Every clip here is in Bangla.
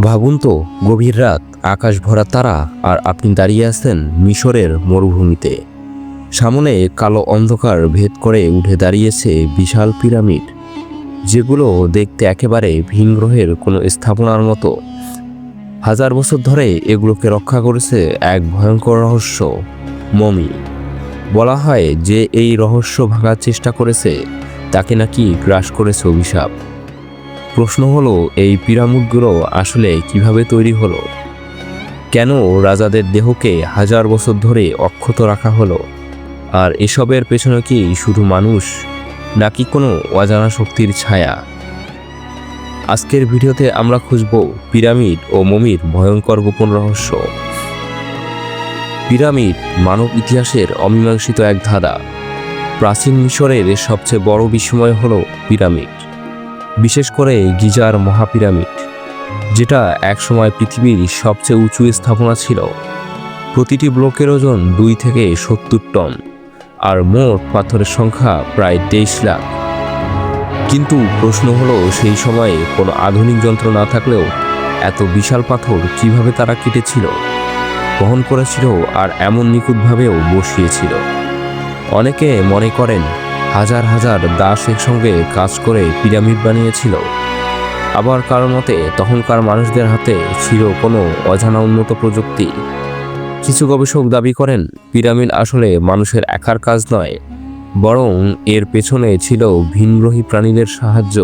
ভাবুন তো, গভীর রাত, আকাশ ভরা তারা, আর আপনি দাঁড়িয়ে আছেন মিশরের মরুভূমিতে। সামনে কালো অন্ধকার ভেদ করে উঠে দাঁড়িয়েছে বিশাল পিরামিড, যেগুলো দেখতে একেবারে ভিন গ্রহের কোনো স্থাপনার মতো। হাজার বছর ধরে এগুলোকে রক্ষা করেছে এক ভয়ঙ্কর রহস্য, মমি। বলা হয় যে এই রহস্য ভাঙার চেষ্টা করেছে, তাকে নাকি গ্রাস করেছে অভিশাপ। প্রশ্ন হলো, এই পিরামিডগুলো আসলে কীভাবে তৈরি হলো? কেন রাজাদের দেহকে হাজার বছর ধরে অক্ষত রাখা হলো? আর এসবের পেছনে কি শুধু মানুষ, নাকি কোনো অজানা শক্তির ছায়া? আজকের ভিডিওতে আমরা খুঁজব পিরামিড ও মমির ভয়ঙ্কর গোপন রহস্য। পিরামিড মানব ইতিহাসের অমীমাংসিত এক ধাঁধা। প্রাচীন মিশরের সবচেয়ে বড় বিস্ময় হলো পিরামিড। বিশেষ করে গিজার মহাপিরামিড, যেটা একসময় পৃথিবীর সবচেয়ে উঁচু স্থাপনা ছিল। প্রতিটি ব্লকের ওজন দুই থেকে সত্তর টন, আর মোট পাথরের সংখ্যা প্রায় তেইশ লাখ। কিন্তু প্রশ্ন হলো, সেই সময়ে কোনো আধুনিক যন্ত্র না থাকলেও এত বিশাল পাথর কীভাবে তারা কেটেছিল, বহন করেছিল, আর এমন নিখুঁতভাবেও বসিয়েছিল? অনেকে মনে করেন হাজার হাজার দাস একসঙ্গে কাজ করে পিরামিড বানিয়েছিল। আবার কারও মতে, তখনকার মানুষদের হাতে ছিল কোনো অজানা উন্নত প্রযুক্তি। কিছু গবেষক দাবি করেন, পিরামিড আসলে মানুষের একার কাজ নয়, বরং এর পেছনে ছিল ভিনগ্রহী প্রাণীদের সাহায্য।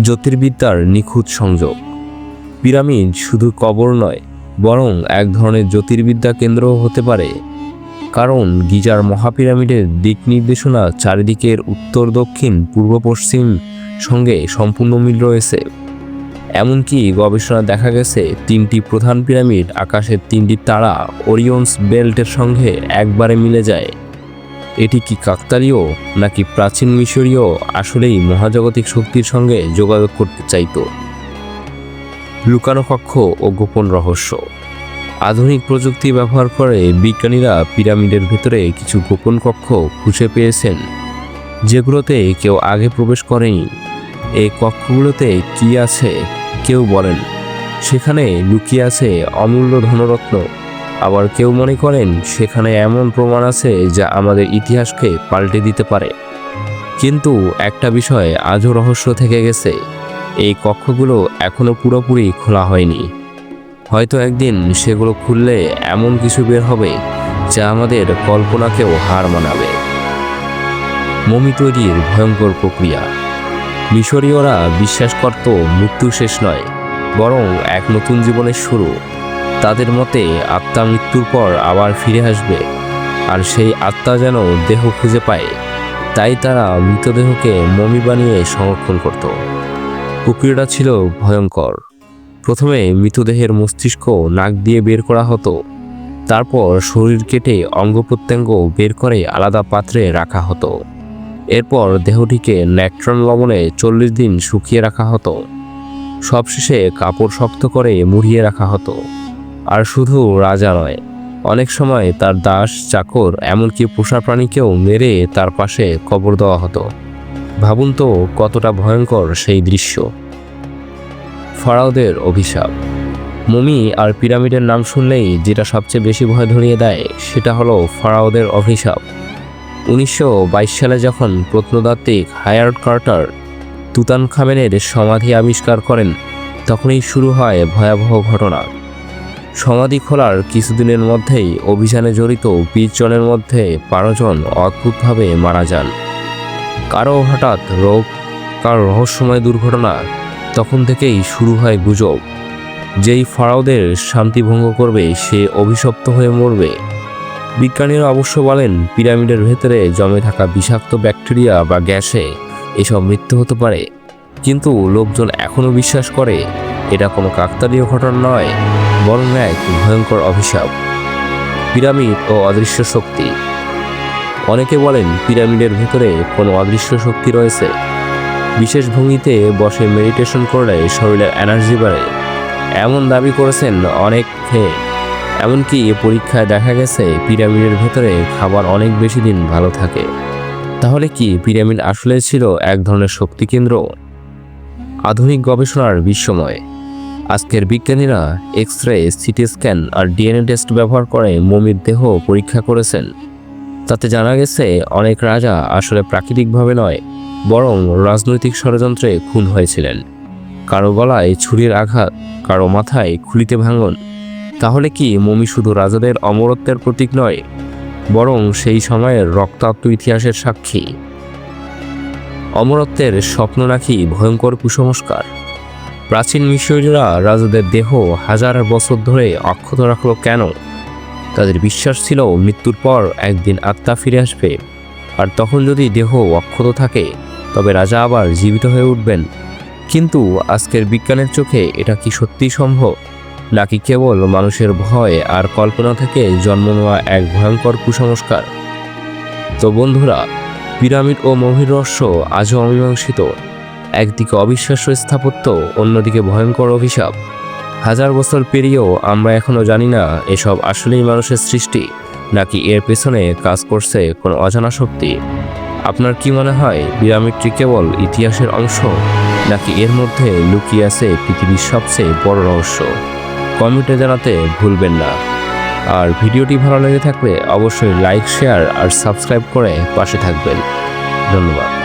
জ্যোতির্বিদ্যার নিখুঁত সংযোগ। পিরামিড শুধু কবর নয়, বরং এক ধরনের জ্যোতির্বিদ্যা কেন্দ্রও হতে পারে। কারণ গিজার মহাপিরামিডের দিক নির্দেশনা চারিদিকের উত্তর, দক্ষিণ, পূর্ব, পশ্চিম সঙ্গে সম্পূর্ণ মিল রয়েছে। এমনকি গবেষণা দেখা গেছে, তিনটি প্রধান পিরামিড আকাশের তিনটি তারা ওরিয়ন্স বেল্টের সঙ্গে একবারে মিলে যায়। এটি কি কাকতালীয় নাকি প্রাচীন মিশরীয় আসলেই মহাজাগতিক শক্তির সঙ্গে যোগাযোগ করতে চাইতো? লুকানো কক্ষ ও গোপন রহস্য। আধুনিক প্রযুক্তি ব্যবহার করে বিজ্ঞানীরা পিরামিডের ভেতরে কিছু গোপন কক্ষ খুঁজে পেয়েছেন, যেগুলোতে কেউ আগে প্রবেশ করেনি। এই কক্ষগুলোতে কি আছে কেউ বলেন। সেখানে লুকিয়ে আছে অমূল্য ধনরত্ন। আবার কেউ মনে করেন সেখানে এমন প্রমাণ আছে যা আমাদের ইতিহাসকে পাল্টে দিতে পারে। কিন্তু একটা বিষয় আজও রহস্য থেকে গেছে। এই কক্ষগুলো এখনও পুরোপুরি খোলা হয়নি। হয়তো একদিন সেগুলো খুললে এমন কিছু বের হবে যা আমাদের কল্পনাকেও হার মানাবে। মমি তৈরির ভয়ঙ্কর প্রক্রিয়া। মিশরীয়রা বিশ্বাস করত মৃত্যু শেষ নয়, বরং এক নতুন জীবনের শুরু। তাদের মতে আত্মা মৃত্যুর পর আবার ফিরে আসবে, আর সেই আত্মা যেন দেহ খুঁজে পায়, তাই তারা মৃতদেহকে মমি বানিয়ে সংরক্ষণ করত। প্রক্রিয়াটা ছিল ভয়ঙ্কর। প্রথমে মৃতদেহের মস্তিষ্ক নাক দিয়ে বের করা হতো। তারপর শরীর কেটে অঙ্গ প্রত্যঙ্গ বের করে আলাদা পাত্রে রাখা হতো। এরপর দেহটিকে ন্যাট্রন লবণে চল্লিশ দিন শুকিয়ে রাখা হতো। সবশেষে কাপড় শক্ত করে মুড়িয়ে রাখা হতো। আর শুধু রাজা নয়, অনেক সময় তার দাস, চাকর, এমনকি পোষা প্রাণীকেও মেরে তার পাশে কবর দেওয়া হতো। ভাবুন তো কতটা ভয়ঙ্কর সেই দৃশ্য। ফারাওদের অভিশাপ। মমি আর পিরামিডের নাম শুনলেই যেটা সবচেয়ে বেশি ভয় ধরিয়ে দেয়, সেটা হলো ফারাওদের অভিশাপ। উনিশশো বাইশ সালে যখন প্রত্নতাত্ত্বিক হায়ার্ড কার্টার তুতান খামেনের সমাধি আবিষ্কার করেন, তখনই শুরু হয় ভয়াবহ ঘটনা। সমাধি খোলার কিছুদিনের মধ্যেই অভিযানে জড়িত বিশ জনের মধ্যে বারো জন অদ্ভুতভাবে মারা যান। কারও হঠাৎ রোগ কারও রহস্যময় দুর্ঘটনা তখন থেকেই শুরু হয় গুজব। যেই ফারাওদের শান্তি ভঙ্গ করবে, সে অভিশপ্ত হয়ে মরবে। বিজ্ঞানীরা অবশ্য বলেন, পিরামিডের ভেতরে জমে থাকা বিষাক্ত ব্যাকটেরিয়া বা গ্যাসে এসব মৃত্যু হতে পারে। কিন্তু লোকজন এখনও বিশ্বাস করে, এটা কোনো কাকতালীয় ঘটনা নয়, বরং এক ভয়ঙ্কর অভিশাপ। পিরামিড ও অদৃশ্য শক্তি। অনেকে বলেন, পিরামিডের ভেতরে কোনো অদৃশ্য শক্তি রয়েছে। বিশেষ ভঙ্গিতে বসে মেডিটেশন করলে শরীরের এনার্জি বাড়ে। এমন দাবি করেছেন অনেক অনেকে এমনকি পরীক্ষায় দেখা গেছে, পিরামিডের ভেতরে খাবার অনেক বেশি দিন ভালো থাকে। তাহলে কি পিরামিড আসলে ছিল এক ধরনের শক্তি কেন্দ্র? আধুনিক গবেষণার বিশ্বময়। আজকের বিজ্ঞানীরা এক্স রে সিটি স্ক্যান আর ডিএনএ টেস্ট ব্যবহার করে মমির দেহ পরীক্ষা করেছেন। তাতে জানা গেছে, অনেক রাজা আসলে প্রাকৃতিকভাবে নয় বরং রাজনৈতিক ষড়যন্ত্রে খুন হয়েছিলেন। কারও গলায় ছুরির আঘাত, কারও মাথায় খুলিতে ভাঙন। তাহলে কি মমি শুধু রাজাদের অমরত্বের প্রতীক নয়, বরং সেই সময়ের রক্তাক্ত ইতিহাসের সাক্ষী? অমরত্বের স্বপ্ন নাকি ভয়ঙ্কর কুসংস্কার? প্রাচীন মিশরীয়রা রাজাদের দেহ হাজার বছর ধরে অক্ষত রাখল কেন? তাদের বিশ্বাস ছিল মৃত্যুর পর একদিন আত্মা ফিরে আসবে, আর তখন যদি দেহ অক্ষত থাকে তবে রাজা আবার জীবিত হয়ে উঠবেন। কিন্তু আজকের বিজ্ঞানের চোখে এটা কি সত্যিই সম্ভব? নাকি কেবল মানুষের ভয় আর কল্পনা থেকে জন্ম নেওয়া এক ভয়ঙ্কর কুসংস্কার? তো বন্ধুরা, পিরামিড ও মহির রহস্য আজও অমীমাংসিত। একদিকে অবিশ্বাস্য স্থাপত্য, অন্যদিকে ভয়ঙ্কর অভিশাপ। হাজার বছর পেরিয়েও আমরা এখনও জানি না এসব আসলেই মানুষের সৃষ্টি, নাকি এর পেছনে কাজ করছে কোনো অজানা শক্তি। আপনার কি মনে হয় পিরামিডটি কেবল ইতিহাসের অংশ, নাকি এর মধ্যে লুকিয়ে আছে পৃথিবীর সবচেয়ে বড় রহস্য? কমেন্টে জানাতে ভুলবেন না। আর ভিডিওটি ভালো লেগে থাকলে অবশ্যই লাইক, শেয়ার আর সাবস্ক্রাইব করে পাশে থাকবেন। ধন্যবাদ।